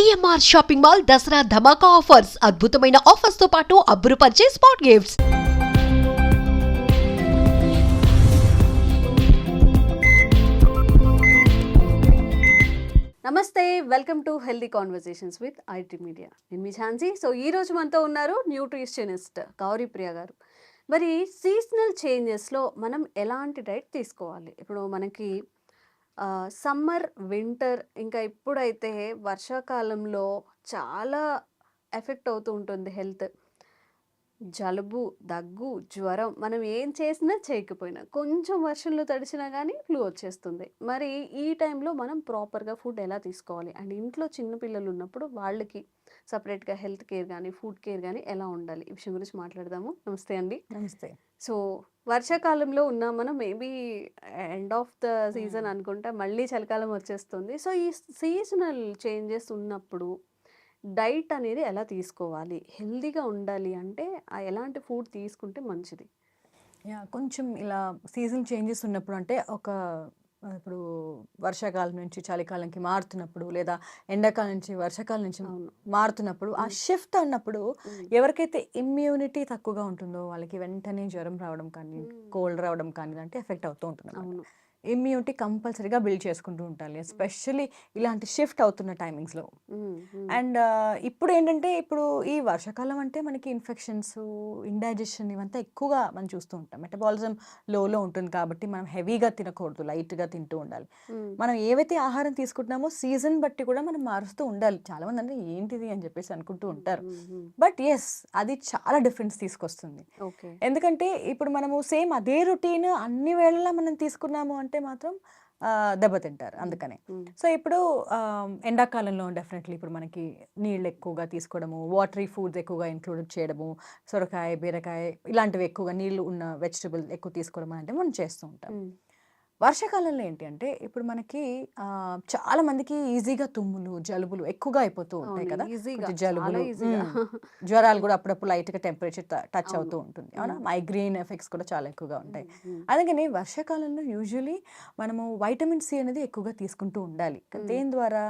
CMR shopping mall Dasara ధమాకా offers. అద్భుతమైన ఆఫర్స్తో పాటు అబ్బురుపరిచే స్పాట్ గిఫ్ట్స్. నమస్తే welcome to healthy conversations with IT media నేను మీ ఝాన్సీ. సో ఈ రోజు మనతో ఉన్నారు న్యూట్రిషనిస్ట్ గౌరీప్రియ గారు. మరి సీజనల్ చేంజెస్లో మనం ఎలాంటి డైట్ తీసుకోవాలి? ఇప్పుడు మనకి సమ్మర్ వింటర్ ఇంకా ఇప్పుడైతే వర్షాకాలంలో చాలా ఎఫెక్ట్ అవుతూ ఉంటుంది హెల్త్. జలుబు దగ్గు జ్వరం మనం ఏం చేసినా చేయకపోయినా కొంచెం వర్షంలో తడిచినా కానీ ఫ్లూ వచ్చేస్తుంది. మరి ఈ టైంలో మనం ప్రాపర్గా ఫుడ్ ఎలా తీసుకోవాలి? అండ్ ఇంట్లో చిన్న పిల్లలు ఉన్నప్పుడు వాళ్ళకి సపరేట్గా హెల్త్ కేర్ కానీ ఫుడ్ కేర్ కానీ ఎలా ఉండాలి? ఈ విషయం గురించి మాట్లాడదాము. నమస్తే అండి. నమస్తే. సో వర్షాకాలంలో ఉన్నాం మనం maybe end of the season అనుకుంటా మళ్ళీ చలికాలం వచ్చేస్తుంది. సో ఈ సీజనల్ చేంజెస్ ఉన్నప్పుడు డైట్ అనేది ఎలా తీసుకోవాలి? హెల్దీగా ఉండాలి అంటే ఎలాంటి ఫుడ్ తీసుకుంటే మంచిది? కొంచెం ఇలా సీజన్ చేంజెస్ ఉన్నప్పుడు అంటే ఒక ఇప్పుడు వర్షాకాలం నుంచి చలికాలంకి మారుతున్నప్పుడు లేదా ఎండాకాలం నుంచి వర్షాకాలం నుంచి మారుతున్నప్పుడు ఆ. షిఫ్ట్ అన్నప్పుడు. ఎవరికైతే ఇమ్యూనిటీ తక్కువగా ఉంటుందో వాళ్ళకి వెంటనే జ్వరం రావడం కానీ. కోల్డ్ రావడం కానీ అంటే ఎఫెక్ట్ అవుతూ ఉంటుంది అవును ఇమ్యూనిటీ కంపల్సరీగా బిల్డ్ చేసుకుంటూ ఉండాలి. ఎస్పెషల్లీ ఇలాంటి షిఫ్ట్ అవుతున్న టైమింగ్స్లో. అండ్ ఇప్పుడు ఏంటంటే ఇప్పుడు ఈ వర్షాకాలం అంటే మనకి ఇన్ఫెక్షన్స్ ఇండైజెషన్ ఇవంతా ఎక్కువగా మనం చూస్తూ ఉంటాం. మెటబాలిజం లోలో ఉంటుంది కాబట్టి మనం హెవీగా తినకూడదు లైట్గా తింటూ ఉండాలి. మనం ఏవైతే ఆహారం తీసుకుంటున్నామో సీజన్ బట్టి కూడా మనం మారుస్తూ ఉండాలి. చాలా మంది అంటే ఏంటిది? అని చెప్పేసి అనుకుంటూ ఉంటారు. బట్ ఎస్ అది చాలా డిఫరెన్స్ తీసుకొస్తుంది. ఎందుకంటే ఇప్పుడు మనము సేమ్ అదే రొటీన్ అన్ని వేళలా మనం తీసుకున్నాము అంటే మాత్రం దెబ్బతింటారు అందుకనే. సో ఇప్పుడు ఎండాకాలంలో డెఫినెట్లీ ఇప్పుడు మనకి నీళ్ళు ఎక్కువగా తీసుకోవడము వాటరీ ఫుడ్స్ ఎక్కువగా ఇంక్లూడ్ చేయడము సొరకాయ బీరకాయ ఇలాంటివి ఎక్కువగా నీళ్ళు ఉన్న వెజిటబుల్ ఎక్కువ తీసుకోవడం అంటే మనం చేస్తూ ఉంటాం. వర్షాకాలంలో ఏంటి అంటే ఇప్పుడు మనకి చాలా మందికి ఈజీగా తుమ్ములు జలుబులు ఎక్కువగా అయిపోతూ ఉంటాయి కదా ఈజీగా జలుబులు. జ్వరాలు కూడా అప్పుడప్పుడు లైట్గా టెంపరేచర్ టచ్. అవుతూ ఉంటుంది అవునా. మైగ్రెయిన్ ఎఫెక్ట్స్ కూడా చాలా ఎక్కువగా ఉంటాయి. అందుకని వర్షాకాలంలో యూజువలీ మనము వైటమిన్ సి అనేది ఎక్కువగా తీసుకుంటూ ఉండాలి. దేని ద్వారా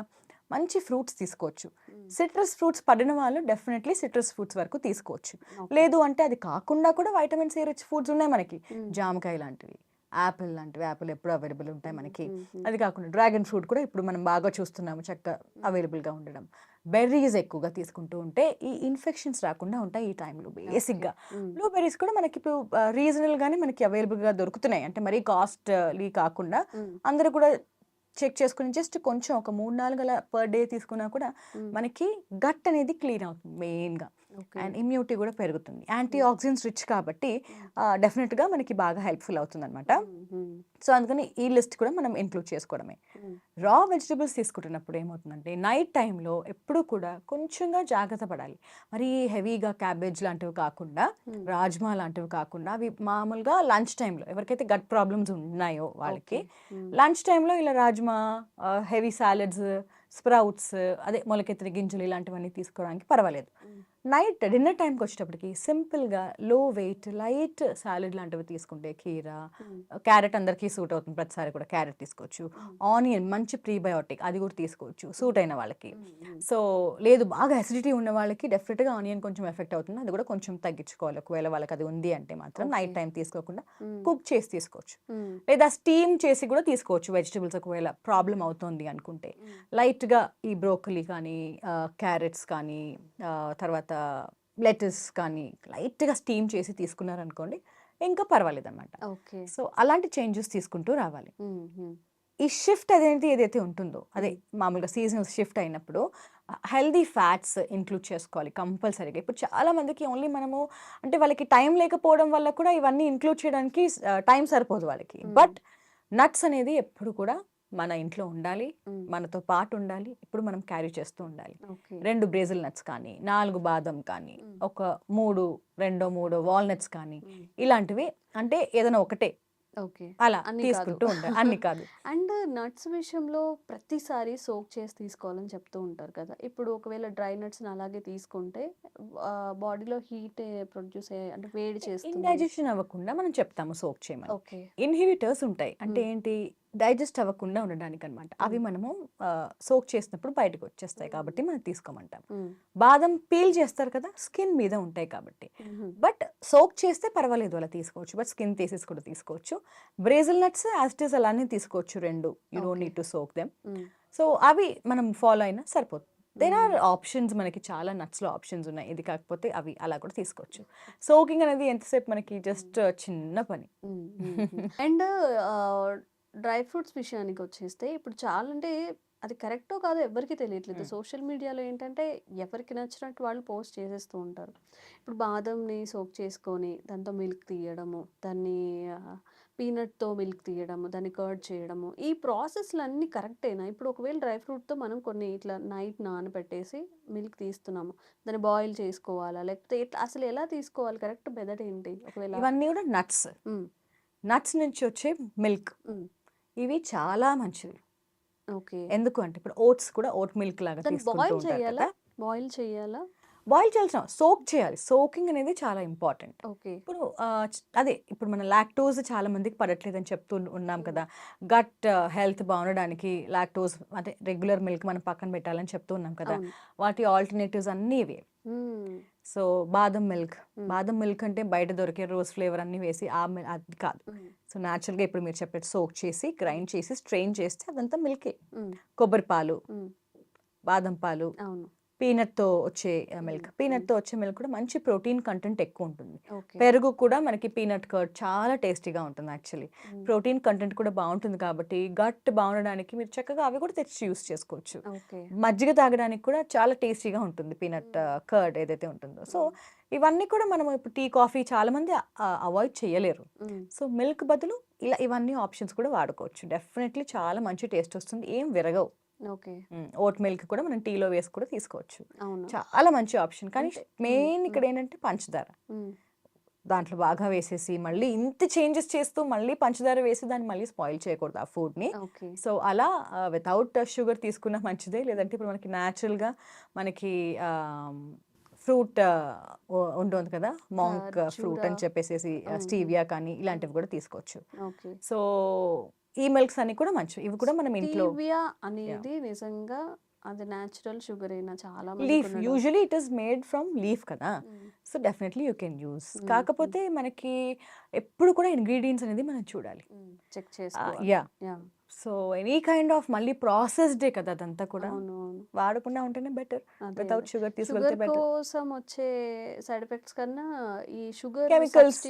మంచి ఫ్రూట్స్ తీసుకోవచ్చు. సిట్రస్ ఫ్రూట్స్ పడిన వాళ్ళు డెఫినెట్లీ సిట్రస్ ఫ్రూట్స్ వరకు తీసుకోవచ్చు. లేదు అంటే అది కాకుండా కూడా వైటమిన్ సి రిచ్ ఫుడ్స్ ఉన్నాయి మనకి. జామకాయ లాంటివి యాపిల్ లాంటివి యాపిల్ ఎప్పుడు అవైలబుల్ ఉంటాయి మనకి. అది కాకుండా డ్రాగన్ ఫ్రూట్ కూడా ఇప్పుడు మనం బాగా చూస్తున్నాము చక్కగా అవైలబుల్గా ఉండడం బెర్రీస్ ఎక్కువగా తీసుకుంటూ ఉంటే ఈ ఇన్ఫెక్షన్స్ రాకుండా ఉంటాయి ఈ టైంలో బేసిక్గా. బ్లూబెర్రీస్ కూడా మనకి ఇప్పుడు రీజనల్గానే మనకి అవైలబుల్గా దొరుకుతున్నాయి అంటే మరీ కాస్ట్లీ కాకుండా. అందరూ కూడా చెక్ చేసుకుని జస్ట్ కొంచెం ఒక మూడు నాలుగు అలా పర్ డే తీసుకున్నా కూడా. మనకి గట్ అనేది క్లీన్ అవుతుంది మెయిన్గా. అండ్ ఇమ్యూనిటీ కూడా పెరుగుతుంది యాంటీ ఆక్సిడెంట్స్ రిచ్ కాబట్టి డెఫినెట్గా మనకి బాగా హెల్ప్ఫుల్ అవుతుంది అనమాట. సో అందుకని ఈ లిస్ట్ కూడా మనం ఇంక్లూడ్ చేసుకోవడమే. రా వెజిటబుల్స్ తీసుకుంటున్నప్పుడు ఏమవుతుందంటే నైట్ టైంలో ఎప్పుడూ కూడా కొంచెంగా జాగ్రత్త పడాలి మరి హెవీగా క్యాబేజ్ లాంటివి కాకుండా మ్మ్. రాజ్మా లాంటివి కాకుండా అవి మామూలుగా లంచ్ టైంలో ఎవరికైతే గట్ ప్రాబ్లమ్స్ ఉన్నాయో వాళ్ళకి. లంచ్ టైంలో ఇలా రాజ్మా హెవీ సాలెడ్స్ స్ప్రౌట్స్ అదే మొలకెత్తిన గింజలు ఇలాంటివన్నీ తీసుకోవడానికి పర్వాలేదు. నైట్ డిన్నర్ టైంకి వచ్చేటప్పటికి సింపుల్గా లో వెయిట్ లైట్ సాలెడ్ లాంటివి తీసుకుంటే కీరా. క్యారెట్ అందరికీ సూట్ అవుతుంది ప్రతిసారి కూడా క్యారెట్ తీసుకోవచ్చు. ఆనియన్ మంచి ప్రీబయోటిక్ అది కూడా తీసుకోవచ్చు సూట్ అయిన వాళ్ళకి. సో లేదు బాగా అసిడిటీ ఉన్న వాళ్ళకి డెఫినెట్గా ఆనియన్ కొంచెం ఎఫెక్ట్ అవుతుంది అది కూడా కొంచెం తగ్గించుకోవాలి ఒకవేళ వాళ్ళకి అది ఉంది అంటే మాత్రం నైట్. టైం తీసుకోకుండా. కుక్ చేసి తీసుకోవచ్చు. లేదా స్టీమ్ చేసి కూడా తీసుకోవచ్చు వెజిటబుల్స్ ఒకవేళ ప్రాబ్లం అవుతుంది అనుకుంటే. లైట్గా ఈ బ్రోకలీ కానీ క్యారెట్స్ కానీ తర్వాత లెటస్ కానీ లైట్గా స్టీమ్ చేసి తీసుకున్నారనుకోండి ఇంకా పర్వాలేదు అనమాట ఓకే. సో అలాంటి చేంజెస్ తీసుకుంటూ రావాలి. ఈ షిఫ్ట్ అదేంటి ఏదైతే ఉంటుందో అదే మామూలుగా సీజనల్ షిఫ్ట్ అయినప్పుడు హెల్దీ ఫ్యాట్స్ ఇంక్లూడ్ చేసుకోవాలి కంపల్సరీగా ఇప్పుడు చాలా మందికి ఓన్లీ మనము అంటే వాళ్ళకి టైం లేకపోవడం వల్ల కూడా ఇవన్నీ ఇంక్లూడ్ చేయడానికి టైం సరిపోదు వాళ్ళకి. బట్ నట్స్ అనేది ఎప్పుడు కూడా మన ఇంట్లో ఉండాలి. మనతో పాటు ఉండాలి ఇప్పుడు మనం క్యారీ చేస్తూ ఉండాలి. రెండు బ్రేజిల్ నట్స్ కానీ నాలుగు బాదం కానీ. ఒక మూడు రెండో మూడో వాల్నట్స్ కానీ. ఇలాంటివి అంటే ఏదైనా ఒకటే ఓకే అలా అన్ని తీసుకుంటూ. ఉండాలి అన్ని కాదు అండ్ నట్స్ విషయంలో ప్రతిసారి సోక్ చేసి తీసుకోవాలని చెప్తూ ఉంటారు కదా ఇప్పుడు ఒకవేళ డ్రై నట్స్ అలాగే తీసుకుంటే బాడీలో హీట్ ప్రొడ్యూస్ అయ్యే అంటే వేడి చేస్తుంది ఇండైజెషన్ అవ్వకుండా మనం చెప్తాము సోక్ చేయమని ఓకే ఇన్హిబిటర్స్ ఉంటాయి అంటే. ఏంటి డైజెస్ట్ అవ్వకుండా ఉండడానికి అనమాట అవి మనము సోక్ చేసినప్పుడు బయటకు వచ్చేస్తాయి కాబట్టి మనం తీసుకోమంటాం. బాదం పీల్ చేస్తారు కదా స్కిన్ మీద ఉంటాయి కాబట్టి. బట్ సోక్ చేస్తే పర్వాలేదు అలా తీసుకోవచ్చు. బట్ స్కిన్ తీసేసి కూడా తీసుకోవచ్చు. బ్రేజిల్ నట్స్ ఈస్ అలానే తీసుకోవచ్చు రెండు. You don't. Need to soak them. So అవి మనం ఫాలో అయినా సరిపోతుంది దేర్ ఆర్ ఆప్షన్స్ మనకి చాలా నట్స్లో ఆప్షన్స్ ఉన్నాయి. ఇది కాకపోతే అవి అలా కూడా తీసుకోవచ్చు. సోకింగ్ అనేది ఎంతసేపు మనకి జస్ట్ చిన్న పని. అండ్ డ్రై ఫ్రూట్స్ విషయానికి వచ్చేస్తే ఇప్పుడు చాలా అంటే అది కరెక్టో కాదో ఎవరికి తెలియట్లేదు. సోషల్ మీడియాలో ఏంటంటే ఎవరికి నచ్చినట్టు వాళ్ళు పోస్ట్ చేసేస్తూ ఉంటారు. ఇప్పుడు బాదంని సోక్ చేసుకొని దాంతో మిల్క్ తీయడము దాన్ని పీనట్తో మిల్క్ తీయడము దాన్ని కర్డ్ చేయడము ఈ ప్రాసెస్లు అన్నీ కరెక్టేనా? ఇప్పుడు ఒకవేళ డ్రై ఫ్రూట్తో మనం కొన్ని ఇట్లా నైట్ నానబెట్టేసి మిల్క్ తీస్తున్నాము దాన్ని బాయిల్ చేసుకోవాలా? లేకపోతే ఎట్లా అసలు ఎలా తీసుకోవాలి? కరెక్ట్ మెథడ్ ఏంటి ఒకవేళ ఇవన్నీ కూడా నట్స్. నట్స్ నుంచి వచ్చే మిల్క్. ఇవి చాలా మంచివి. ఓకే. ఎందుకు అంటే ఇప్పుడు ఓట్స్ కూడా ఓట్ మిల్క్ లాగా బాయిల్ చేయాలా? బాయిల్ చేయాలా? బాయిల్ చేయాల్సిన సోక్ చేయాలి. సోకింగ్ అనేది చాలా ఇంపార్టెంట్. ఓకే. ఇప్పుడు అదే ఇప్పుడు మన లాక్టోజ్ చాలా మందికి పడట్లేదని చెప్తూ ఉన్నాం కదా. గట్ హెల్త్ బాగుండడానికి లాక్టోజ్ అంటే రెగ్యులర్ మిల్క్ మనం పక్కన పెట్టాలని చెప్తూ ఉన్నాం కదా. వాటి ఆల్టర్నేటివ్స్ అన్నీ ఇవే. సో బాదం మిల్క్. బాదం మిల్క్ అంటే బయట దొరికే రోజ్ ఫ్లేవర్ అన్ని వేసి ఆ అది కాదు. సో న్యాచురల్గా ఇప్పుడు మీరు చెప్పినట్టు సోక్ చేసి గ్రైండ్ చేసి స్ట్రెయిన్ చేస్తే అదంతా మిల్కే. కొబ్బరి పాలు. బాదం పాలు పీనట్తో వచ్చే మిల్క్. పీనట్తో వచ్చే మిల్క్ కూడా మంచి ప్రోటీన్ కంటెంట్ ఎక్కువ ఉంటుంది. పెరుగు కూడా మనకి పీనట్ కర్డ్ చాలా టేస్టీగా ఉంటుంది యాక్చువల్లీ. ప్రోటీన్ కంటెంట్ కూడా బాగుంటుంది కాబట్టి గట్ బాగుండడానికి మీరు చక్కగా అవి కూడా తెచ్చి యూస్ చేసుకోవచ్చు. మజ్జిగ తాగడానికి కూడా చాలా టేస్టీగా ఉంటుంది పీనట్ కర్డ్ ఏదైతే ఉంటుందో. సో ఇవన్నీ కూడా మనం ఇప్పుడు టీ కాఫీ చాలా మంది అవాయిడ్ చేయలేరు. సో మిల్క్ బదులు ఇలా ఇవన్నీ ఆప్షన్స్ కూడా వాడుకోవచ్చు. డెఫినెట్లీ చాలా మంచి టేస్ట్ వస్తుంది. ఏం విరగవు. ఓట్ మిల్క్ కూడా మనం టీలో వేసి కూడా తీసుకోవచ్చు. చాలా మంచి ఆప్షన్. కానీ మెయిన్. ఇక్కడ ఏంటంటే పంచదార. దాంట్లో బాగా వేసేసి మళ్ళీ ఇంత చేంజెస్ చేస్తూ మళ్ళీ పంచదార వేసి దాన్ని మళ్ళీ స్పాయిల్ చేయకూడదు ఆ ఫుడ్ని. సో అలా వితౌట్ షుగర్ తీసుకున్న మంచిదే. లేదంటే ఇప్పుడు మనకి న్యాచురల్గా మనకి ఫ్రూట్ ఉంటుంది కదా? మాంక్ ఫ్రూట్ అని. చెప్పేసి. స్టీవియా కానీ ఇలాంటివి కూడా తీసుకోవచ్చు. సో ఈ మిల్క్స్ అన్ని కూడా మంచివి. ఇవి కూడా మనం ఇంట్లో స్టీవియా అనేది నిజంగా అది నేచురల్ షుగర్ అయినా చాలా leaf. Usually it is made from leaf కదా. So definitely you can use. కాకపోతే మనకి ఎప్పుడు కూడా ఇంగ్రీడియంట్స్ అనేది మనం చూడాలి. చెక్ చేసుకోవాలి. Yeah. Yeah. So any kind of మళ్ళీ ప్రాసెస్డే కదా అదంతా కూడా. వాడకుండా ఉంటేనే బెటర్. వితౌట్. Sugar better. కోసం వచ్చే సైడ్ ఎఫెక్ట్స్ కన్నా ఈ షుగర్ కెమికల్స్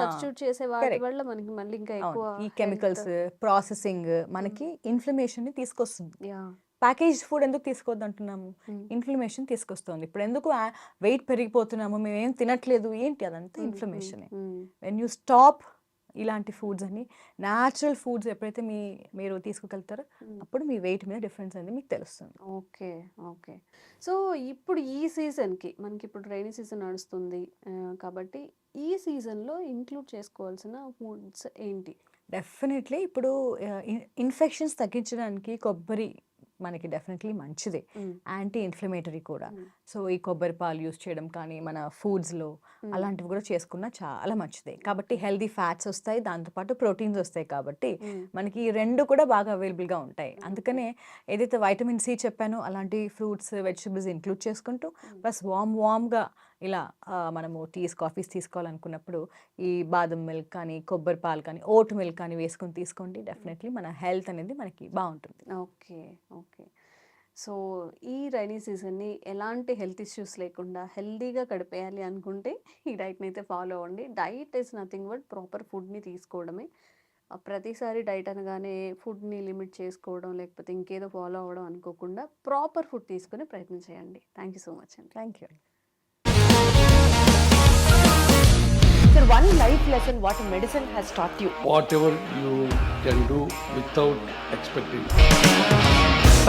సబ్స్టిట్యూట్ చేసే వాటి. వల్ల మనకి మళ్ళీ ఇంకా ఎక్కువ ఈ కెమికల్స్ ప్రాసెసింగ్ మనకి ఇన్ఫ్లమేషన్ని తీసుకొస్తుంది. ప్యాకేజ్ ఫుడ్ ఎందుకు తీసుకోవద్దు అంటున్నాము? ఇన్ఫ్లమేషన్ తీసుకొస్తుంది. ఇప్పుడు ఎందుకు వెయిట్ పెరిగిపోతున్నాము? మేము ఏం తినట్లేదు? ఏంటి అదంతా ఇన్ఫ్లమేషన్ వెన్ యూ స్టాప్ ఇలాంటి ఫుడ్స్ అని న్యాచురల్ ఫుడ్స్ ఎప్పుడైతే మీ మీరు తీసుకుకెళ్తారో అప్పుడు మీ వెయిట్ మీద డిఫరెన్స్ అనేది మీకు తెలుస్తుంది. Okay okay. సో ఇప్పుడు ఈ సీజన్కి మనకి ఇప్పుడు రైనీ సీజన్ నడుస్తుంది కాబట్టి ఈ సీజన్లో ఇంక్లూడ్ చేసుకోవాల్సిన ఫుడ్స్ ఏంటి? డెఫినెట్లీ ఇప్పుడు ఇన్ఫెక్షన్స్ తగ్గించడానికి కొబ్బరి మనకి డెఫినెట్లీ మంచిదే. యాంటీ ఇన్ఫ్లమేటరీ కూడా. సో ఈ కొబ్బరి పాలు యూస్ చేయడం కానీ మన ఫుడ్స్లో. అలాంటివి కూడా చేసుకున్నా చాలా మంచిదే. కాబట్టి హెల్దీ ఫ్యాట్స్ వస్తాయి దాంతోపాటు ప్రోటీన్స్ వస్తాయి కాబట్టి. మనకి ఈ రెండు కూడా బాగా అవైలబుల్గా ఉంటాయి. అందుకనే ఏదైతే వైటమిన్ సి చెప్పానో అలాంటి ఫ్రూట్స్ వెజిటబుల్స్ ఇంక్లూడ్ చేసుకుంటూ ప్లస్ వామ్ వామ్గా ఇలా మనము టీస్ కాఫీస్ తీసుకోవాలనుకున్నప్పుడు ఈ బాదం మిల్క్ కానీ కొబ్బరి పాలు కానీ ఓట్ మిల్క్ కానీ వేసుకొని తీసుకోండి. డెఫినెట్లీ మన హెల్త్ అనేది మనకి బాగుంటుంది. ఓకే. ఓకే. సో ఈ రైనీ సీజన్ని ఎలాంటి హెల్త్ ఇష్యూస్ లేకుండా హెల్తీగా గడిపేయాలి అనుకుంటే ఈ డైట్ని అయితే ఫాలో అవ్వండి. Diet is nothing but proper ఫుడ్ని తీసుకోవడమే. ప్రతిసారి డైట్ అనగానే ఫుడ్ని లిమిట్ చేసుకోవడం లేకపోతే ఇంకేదో ఫాలో అవ్వడం అనుకోకుండా ప్రాపర్ ఫుడ్ తీసుకునే ప్రయత్నం చేయండి. థ్యాంక్ యూ సో మచ్ అండి. Thank you Sir, one life lesson what medicine has taught you. whatever you can do without expecting.